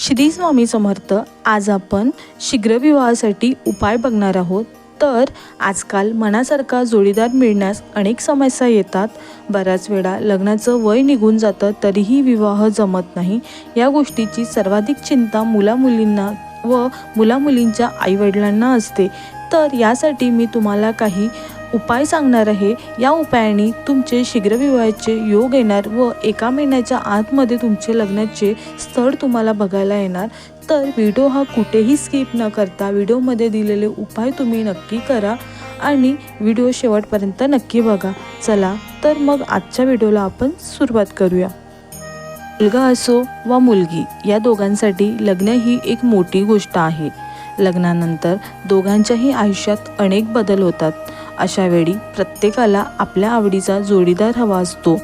श्री स्वामी समर्थ आज आपण शीघ्रविवाहासाठी उपाय बघणार आहोत. तर आजकाल मनासारखा जोडीदार मिळण्यास अनेक समस्या येतात. बऱ्याच वेळा लग्नाचं वय निघून जातं तरीही विवाह जमत नाही. या गोष्टीची सर्वाधिक चिंता मुलामुलींना व मुलामुलींच्या आईवडिलांना असते. तर यासाठी मी तुम्हाला काही उपाय सांगणार आहे. या उपायाने तुमचे शीघ्रविवाहाचे योग येणार व एका महिन्याच्या आतमध्ये तुमचे लग्नाचे स्थळ तुम्हाला बघायला येणार. तर व्हिडिओ हा कुठेही स्किप न करता व्हिडिओमध्ये दिलेले उपाय तुम्ही नक्की करा आणि व्हिडिओ शेवटपर्यंत नक्की बघा. चला तर मग आजच्या व्हिडिओला आपण सुरुवात करूया. मुलगा असो वा मुलगी या दोघांसाठी लग्न ही एक मोठी गोष्ट आहे. लग्नानंतर दोघांच्याही आयुष्यात अनेक बदल होतात. अशावेळी प्रत्येकाला आपल्या आवडीचा जोडीदार हवा असतो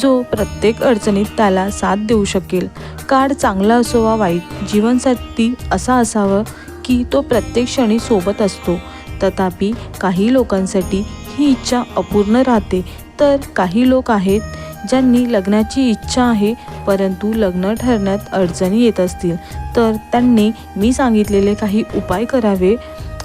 जो प्रत्येक अडचणीत त्याला साथ देऊ शकेल. काळ चांगला असो वा वाईट जीवनसाथी असा असावं की तो प्रत्येक क्षणी सोबत असतो. तथापि काही लोकांसाठी ही इच्छा अपूर्ण राहते. तर काही लोक आहेत ज्यांनी लग्नाची इच्छा आहे परंतु लग्न ठरण्यात अडचणी येत असतील. तर त्यांनी मी सांगितलेले काही उपाय करावे.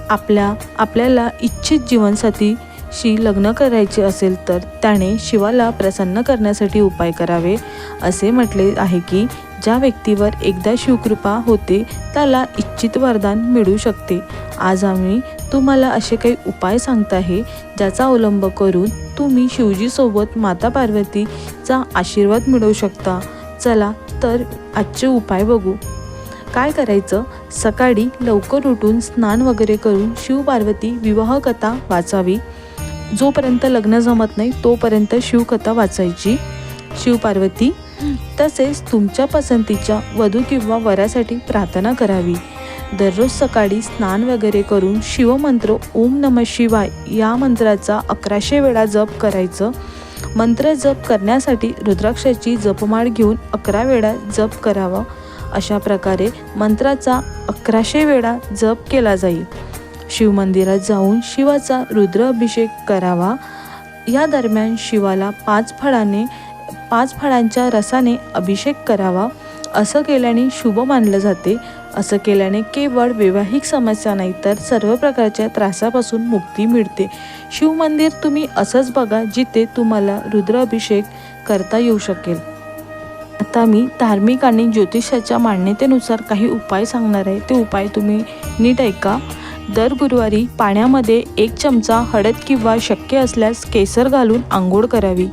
आपल्या आपल्याला इच्छित जीवनसाथीशी लग्न करायचे असेल तर त्याने शिवाला प्रसन्न करण्यासाठी उपाय करावे असे म्हटले आहे की ज्या व्यक्तीवर एकदा शिवकृपा होते त्याला इच्छित वरदान मिळू शकते. आज आम्ही तुम्हाला असे काही उपाय सांगत आहे ज्याचा अवलंब करून तुम्ही शिवजीसोबत माता पार्वतीचा आशीर्वाद मिळवू शकता. चला तर आजचे उपाय बघू. काय करायचं? सकाळी लवकर उठून स्नान वगैरे करून शिवपार्वती विवाहकथा वाचावी. जोपर्यंत लग्न जमत नाही तोपर्यंत शिवकथा वाचायची. शिवपार्वती तसेच तुमच्या पसंतीच्या वधू किंवा वरासाठी प्रार्थना करावी. दररोज सकाळी स्नान वगैरे करून शिवमंत्र ओम नम शिवाय या मंत्राचा अकराशे वेळा जप करायचं. मंत्र जप करण्यासाठी रुद्राक्षाची जपमाळ घेऊन अकरा वेळा जप करावा. अशा प्रकारे मंत्राचा अकराशे वेळा जप केला जाईल. शिवमंदिरात जाऊन शिवाचा रुद्र अभिषेक करावा. या दरम्यान शिवाला पाच फळाने पाच फळांच्या रसाने अभिषेक करावा. असं केल्याने शुभ मानलं जाते. असं केल्याने केवळ वैवाहिक समस्या नाही तर सर्व प्रकारच्या त्रासापासून मुक्ती मिळते. शिवमंदिर तुम्ही असंच बघा जिथे तुम्हाला रुद्र अभिषेक करता येऊ शकेल. आता मी धार्मिक आणि ज्योतिषाच्या मान्यतेनुसार काही उपाय सांगणार आहे. ते उपाय तुम्ही नीट ऐका. दर गुरुवारी पाण्यामध्ये एक चमचा हळद किंवा शक्य असल्यास केसर घालून आंघोळ करावी.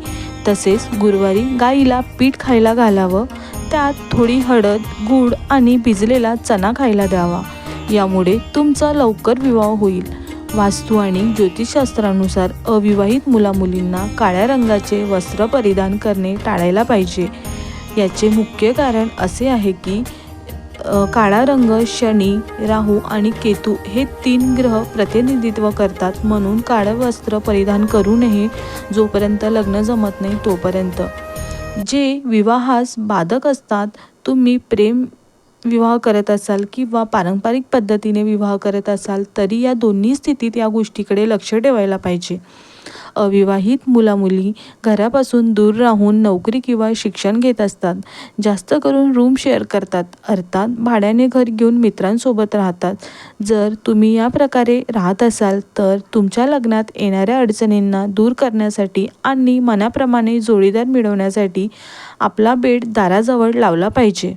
तसेच गुरुवारी गाईला पीठ खायला घालावं. त्यात थोडी हळद गूळ आणि भिजलेला चणा खायला द्यावा. यामुळे तुमचा लवकर विवाह होईल. वास्तू आणि ज्योतिषशास्त्रानुसार अविवाहित मुलामुलींना काळ्या रंगाचे वस्त्र परिधान करणे टाळायला पाहिजे. याचे मुख्य कारण असे आहे की काळा रंग शनी राहू आणि केतू हे तीन ग्रह प्रतिनिधित्व करतात म्हणून काळं वस्त्र परिधान करू नये जोपर्यंत लग्न जमत नाही तोपर्यंत. जे विवाहास बाधक असतात तुम्ही प्रेम विवाह करत असाल किंवा पारंपरिक पद्धतीने विवाह करत असाल तरी या दोन्ही स्थितीत या गोष्टीकडे लक्ष ठेवायला पाहिजे. अविवाहित मुलामुली घरापासून दूर राहून नोकरी किंवा शिक्षण घेत असतात. जास्त करून रूम शेअर करतात. अर्थात भाड्याने घर घेऊन मित्रांसोबत राहतात. जर तुम्ही या प्रकारे राहत असाल तर तुमच्या लग्नात येणाऱ्या अडचणींना दूर करण्यासाठी आणि मनाप्रमाणे जोडीदार मिळवण्यासाठी आपला बेड दाराजवळ लावला पाहिजे.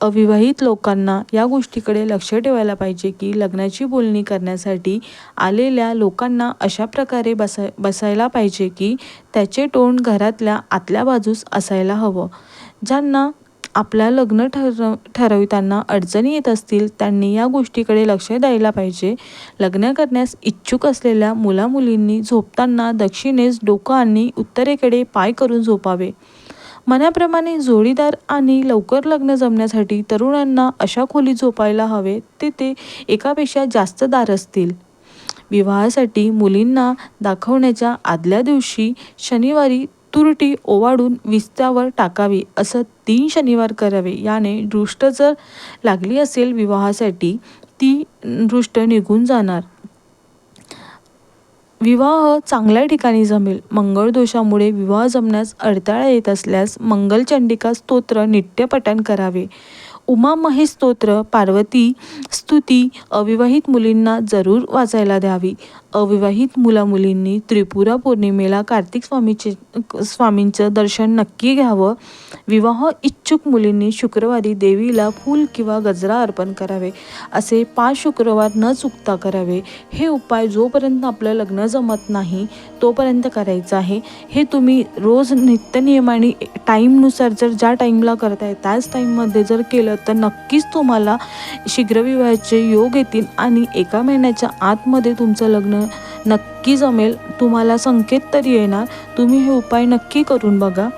अविवाहित लोकांना या गोष्टीकडे लक्ष ठेवायला पाहिजे की लग्नाची बोलणी करण्यासाठी आलेल्या लोकांना अशा प्रकारे बसाय बसायला पाहिजे की त्याचे तोंड घरातल्या आतल्या बाजूस असायला हवं. ज्यांना आपल्या लग्न ठरव ठरविताना अडचणी येत असतील त्यांनी या गोष्टीकडे लक्ष द्यायला पाहिजे. लग्न करण्यास इच्छुक असलेल्या मुलामुलींनी झोपताना दक्षिणेस डोकं आणि उत्तरेकडे पाय करून झोपावे. मनाप्रमाणे जोडीदार आणि लवकर लग्न जमण्यासाठी तरुणांना अशा खोली झोपायला हवे तेथे एकापेक्षा जास्त दार असतील. विवाहासाठी मुलींना दाखवण्याच्या आदल्या दिवशी शनिवारी तुरटी ओवाळून विस्त्यावर टाकावी असं तीन शनिवार करावे. याने दृष्ट जर लागली असेल विवाहासाठी ती दृष्ट निघून जाणार. विवाह चांगल्या ठिकाणी जमेल. मंगळ दोषामुळे विवाह जमण्यास अडथळा येत असल्यास मंगलचंडिका स्तोत्र नित्यपठण करावे. उमा महेश स्तोत्र पार्वती स्तुती अविवाहित मुलींना जरूर वाचायला द्यावी. अविवाहित मुलामुलींनी त्रिपुरा पौर्णिमेला कार्तिक स्वामीचे स्वामींचं दर्शन नक्की घ्यावं. विवाह इच्छुक मुलींनी शुक्रवारी देवीला फूल किंवा गजरा अर्पण करावे. असे पाच शुक्रवार न चुकता करावे. हे उपाय जोपर्यंत आपलं लग्न जमत नाही तोपर्यंत करायचं आहे. हे तुम्ही रोज नित्यनियमाने टाईमनुसार जर ज्या टाईमला करताय त्याच टाईममध्ये जर केलं तर नक्कीच तुम्हाला शीघ्रविवाहाचे योग येतील आणि एका महिन्याच्या आतमध्ये तुमचं लग्न नक्की जमेल. तुम्हाला संकेत तरी येणार. तुम्ही हे उपाय नक्की करून बघा.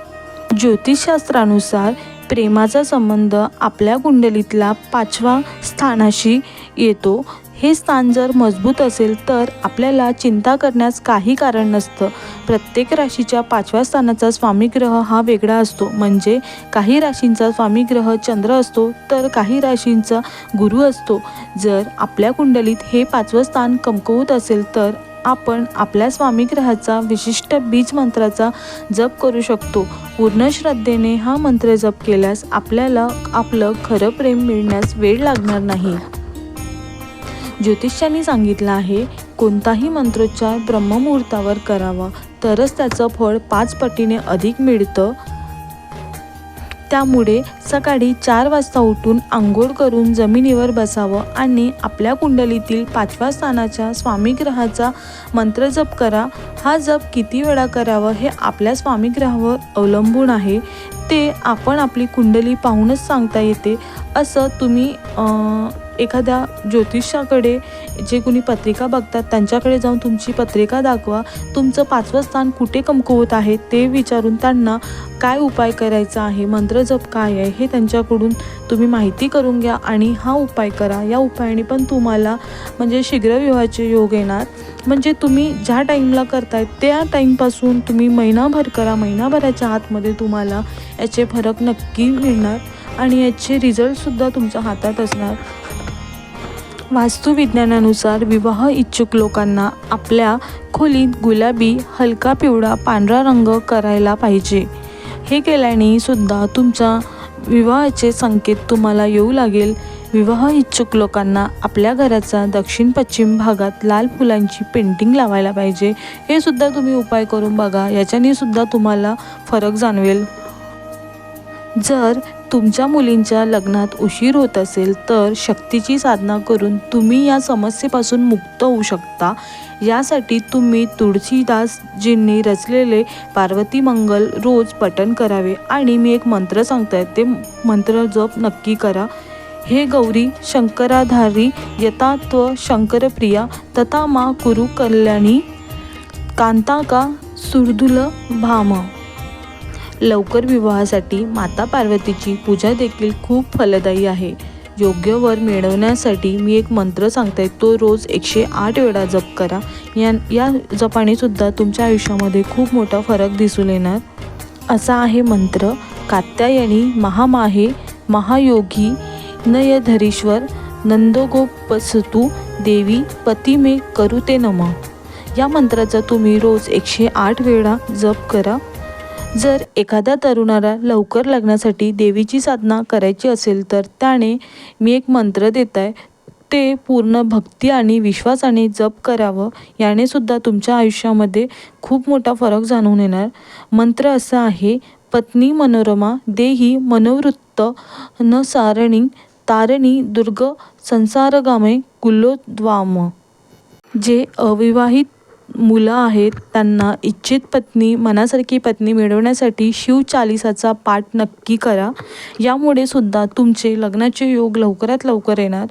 ज्योतिषशास्त्रानुसार प्रेमाचा संबंध आपल्या कुंडलीतला पाचवा स्थानाशी येतो. हे स्थान जर मजबूत असेल तर आपल्याला चिंता करण्यास काही कारण नसतं. प्रत्येक राशीच्या पाचव्या स्थानाचा स्वामीग्रह हा वेगळा असतो. म्हणजे काही राशींचा स्वामीग्रह चंद्र असतो तर काही राशींचा गुरु असतो. जर आपल्या कुंडलीत हे पाचवं स्थान कमकुवत असेल तर आपण आपल्या स्वामीग्रहाचा विशिष्ट बीज मंत्राचा जप करू शकतो. पूर्ण श्रद्धेने हा मंत्र जप केल्यास आपल्याला आपलं खरं प्रेम मिळण्यास वेळ लागणार नाही. ज्योतिषांनी सांगितलं आहे कोणताही मंत्रोच्चार ब्रह्ममुहूर्तावर करावा तरच त्याचं फळ पाच पटीने अधिक मिळतं. त्यामुळे सकाळी चार वाजता उठून आंघोळ करून जमिनीवर बसावं आणि आपल्या कुंडलीतील पाचव्या स्थानाच्या स्वामीग्रहाचा मंत्र जप करा. हा जप किती वेळा करावं हे आपल्या स्वामीग्रहावर अवलंबून आहे. ते आपण आपली कुंडली पाहूनच सांगता येते. असं तुम्ही एखाद्या ज्योतिषाकडे जे कोणी पत्रिका बघतात त्यांच्याकडे जाऊन तुमची पत्रिका दाखवा. तुमचं पाचवं स्थान कुठे कमकुवत आहे ते विचारून त्यांना काय उपाय करायचा आहे मंत्र जप काय आहे हे त्यांच्याकडून तुम्ही माहिती करून घ्या आणि हा उपाय करा. या उपायाने पण तुम्हाला म्हणजे शीघ्रविवाहाचे योग येणार. म्हणजे तुम्ही ज्या टाईमला करताय त्या टाईमपासून तुम्ही महिनाभर करा. महिनाभराच्या आतमध्ये तुम्हाला याचे फरक नक्की मिळणार आणि याचे रिझल्टसुद्धा तुमच्या हातात असणार. वास्तुविज्ञानानुसार विवाह इच्छुक लोकांना आपल्या खोलीत गुलाबी हलका पिवळा पांढरा रंग करायला पाहिजे. हे केल्याने सुद्धा तुमच्या विवाहाचे संकेत तुम्हाला येऊ लागेल. विवाह इच्छुक लोकांना आपल्या घराचा दक्षिण पश्चिम भागात लाल फुलांची पेंटिंग लावायला पाहिजे. हे सुद्धा तुम्ही उपाय करून बघा. याच्याने सुद्धा तुम्हाला फरक जाणवेल. जर तुमच्या मुलींच्या लग्नात उशीर होत असेल तर शक्तीची साधना करून तुम्ही या समस्येपासून मुक्त होऊ शकता. यासाठी तुम्ही तुळशीदासजींनी रचलेले पार्वती मंगल रोज पठण करावे. आणि मी एक मंत्र सांगताय ते मंत्र जप नक्की करा. हे गौरी शंकराधारी यथात्व शंकरप्रिया तथा मा कुरु कल्याणी कांता का सुरधुल भाम. लवकर विवाहासाठी माता पार्वतीची पूजा देखील खूप फलदायी आहे. योग्य वर मिळवण्यासाठी मी एक मंत्र सांगते तो रोज एकशे आठ वेळा जप करा. या या जपाने सुद्धा तुमच्या आयुष्यामध्ये खूप मोठा फरक दिसून येणार. असा आहे मंत्र. कात्यायनी महामाहे महायोगी नयधरीश्वर नंदगोपसतू देवी पतिमे करुते नम. या मंत्राचा तुम्ही रोज एकशे आठ वेळा जप करा. जर एखाद्या तरुणाला लवकर लग्नासाठी देवीची साधना करायची असेल तर त्याने मी एक मंत्र देत आहे ते पूर्ण भक्ती आणि विश्वासाने जप करावं. याने सुद्धा तुमच्या आयुष्यामध्ये खूप मोठा फरक जाणून येणार. मंत्र असा आहे पत्नी मनोरमा देही मनोवृत्त न सारणी तारणी दुर्ग संसारगामे कुल्लोद्वाम जे अविवाहित मुलं आहेत त्यांना इच्छित पत्नी मनासारखी पत्नी मिळवण्यासाठी शिव चालिसाचा पाठ नक्की करा. यामुळे सुद्धा तुमचे लग्नाचे योग लवकरात लवकर येणार.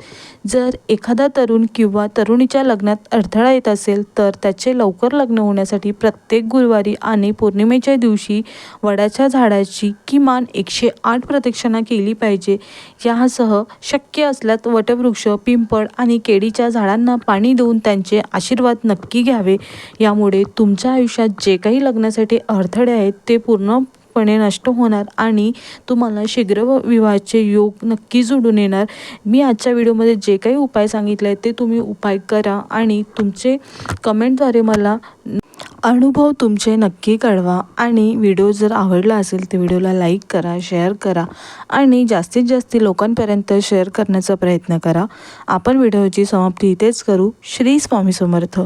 जर एखादा तरुण किंवा तरुणीच्या लग्नात अडथळा येत असेल तर त्याचे लवकर लग्न होण्यासाठी प्रत्येक गुरुवारी आणि पौर्णिमेच्या दिवशी वडाच्या झाडाची किमान एकशे आठ प्रदक्षिणा केली पाहिजे. यासह शक्य असल्यास वटवृक्ष पिंपळ आणि केळीच्या झाडांना पाणी देऊन त्यांचे आशीर्वाद नक्की घ्यावे. यामुळे तुमच्या आयुष्यात जे काही लग्नासाठी अडथळे आहेत ते पूर्णपणे नष्ट होणार आणि तुम्हाला शीघ्र व विवाहाचे योग नक्की जुडून येणार. मी आजच्या व्हिडिओमध्ये जे काही उपाय सांगितले आहेत ते तुम्ही उपाय करा आणि तुमचे कमेंटद्वारे मला अनुभव तुमचे नक्की कळवा. आणि व्हिडिओ जर आवडला असेल तर व्हिडिओला लाईक करा शेअर करा आणि जास्तीत जास्त लोकांपर्यंत शेअर करण्याचा प्रयत्न करा. आपण व्हिडिओची समाप्ती इथेच करू. श्री स्वामी समर्थ.